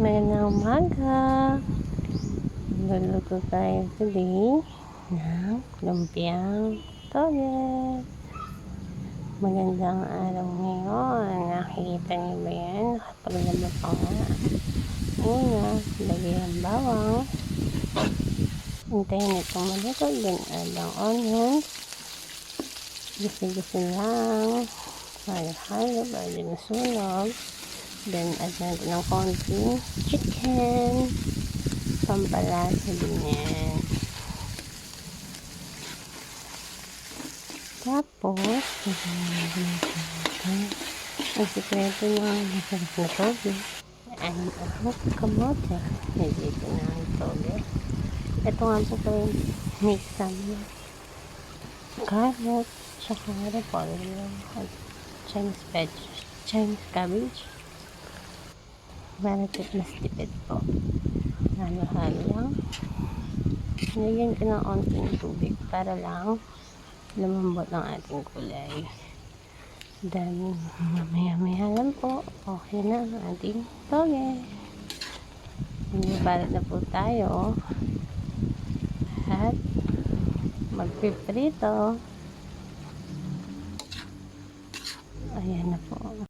Magandang umaga. Luluto tayo today ng lumpiang toget. Magandang araw ngayon. Nakikita niyo ba yan? Nakapaglaba pa nga. Una, lagay ang bawang. Hintayin itong maluto. Then, add ang onions. Gisi-gisi lang. Halo-halo. Bago nasunog. Then, add natin ng konting chicken. Pampalasa din yan. Tapos, ang sikreto ng masarap na toge ay ang kamote. Nandito na ang toge. Ito nga po kayo mix namin. Carrot, tsaka repolyo, at Chinese veg, Chinese cabbage. Tip mas tipid po. Halo-halo lang. Nilagyan ko ng onting tubig para lang lumambot ang ating kulay. Then, mamaya-maya lang po, okay na ang ating toge. Magbabalat na po tayo. At magpiprito. Ayan na po.